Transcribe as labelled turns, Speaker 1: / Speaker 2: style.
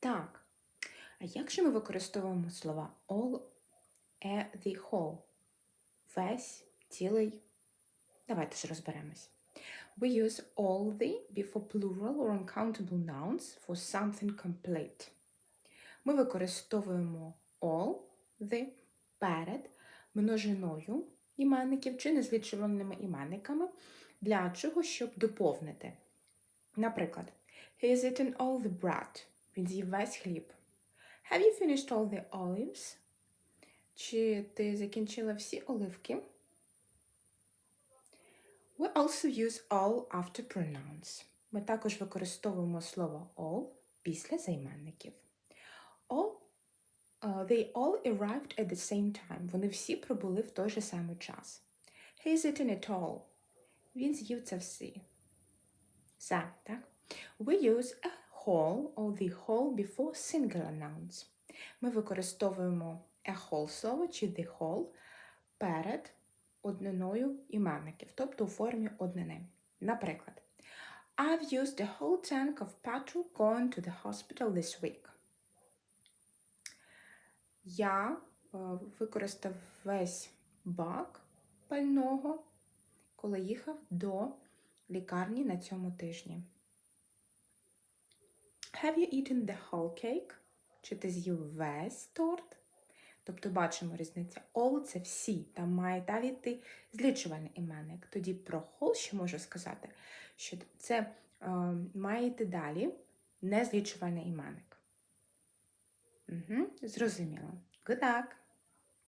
Speaker 1: Так. А як же ми використовуємо слова all, e, the whole? Весь, цілий. Давайте ж розберемось. We use all the before plural or uncountable nouns for something complete. Ми використовуємо all, the перед множиною іменників чи незлічуваними іменниками для чого, щоб доповнити. Наприклад, He has eaten all the bread. Він з'їв весь хліб. Have you finished all the olives? Чи ти закінчила всі оливки? We also use all after pronouns. Ми також використовуємо слово all після займенників. All, uh, they all arrived at the same time. Вони всі прибули в той же самий час. He has eaten it all. Він з'їв це всі. Все, так? We use a whole or the whole before singular nouns. Ми використовуємо a whole слово чи the whole перед одниною іменників, тобто у формі однини. Наприклад, I've used the whole tank of petrol going to the hospital this week. Я е, використав весь бак пального, коли їхав до лікарні на цьому тижні. Have you eaten the whole cake? Чи ти з'їв весь торт? Тобто бачимо різницю. All – це всі, там має далі злічувальний іменник. Тоді про whole ще можу сказати, що це е, має йти далі незлічувальний іменник. Угу, зрозуміло. Good luck!